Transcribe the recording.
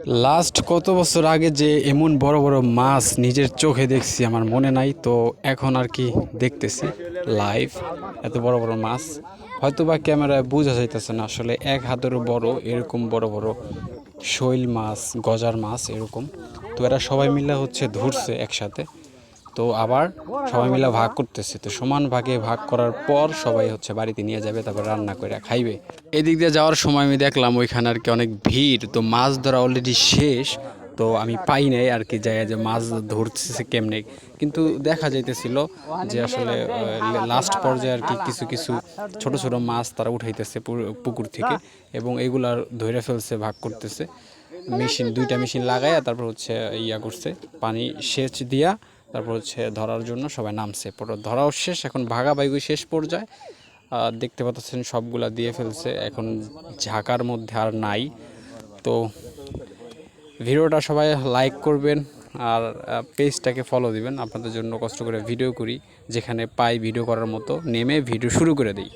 Last কত বছর আগে যে এমন বড় বড় মাছ নিজের চোখে দেখছি, আমার মনে নাই, তো এখন আর কি দেখতেছি লাইভ এত বড় বড় মাছ। হয়তো বা ক্যামেরায় বোঝা যাইতেছে না, আসলে এক হাতেরও বড়, এরকম বড় বড় শৈল মাছ, গজার মাছ এরকম। তো এরা সবাই মিলে হচ্ছে ধরছে একসাথে। তো আবার সবাই মিলে ভাগ করতেছে। তো সমান ভাগে ভাগ করার পর সবাই হচ্ছে বাড়িতে নিয়ে যাবে, তারপর রান্না করে খাইবে। এদিক দিয়ে যাওয়ার সময় আমি দেখলাম ওইখানে আর কি অনেক ভিড়। তো মাছ ধরা অলরেডি শেষ, তো আমি পাই নাই আর কি যাই যে মাছ ধরতেছে কেমনে। কিন্তু দেখা যাইতেছিল যে আসলে লাস্ট পর্যায়ে আর কি কিছু কিছু ছোট ছোট মাছ তারা উঠাইতেছে পুকুর থেকে এবং এগুলার ধরে ফেলছে, ভাগ করতেছে। মেশিন, দুইটা মেশিন লাগাইয়া তারপর হচ্ছে ইয়া করছে, পানি সেচ দিয়া তারপর হচ্ছে ধরার জন্য সবাই নামছে। পরে ধরাও শেষ, এখন ভাগাভাগি শেষ পর্যায়ে। দেখতে পাচ্ছেন সবগুলা দিয়ে ফেলছে, এখন ঝাঁকার মধ্যে আর নাই। তো ভিডিওটা সবাই লাইক করবেন আর পেজটাকে ফলো দিবেন। আপনাদের জন্য কষ্ট করে ভিডিও করি, যেখানে পাই ভিডিও করার মতো। নেমে ভিডিও শুরু করে দিই।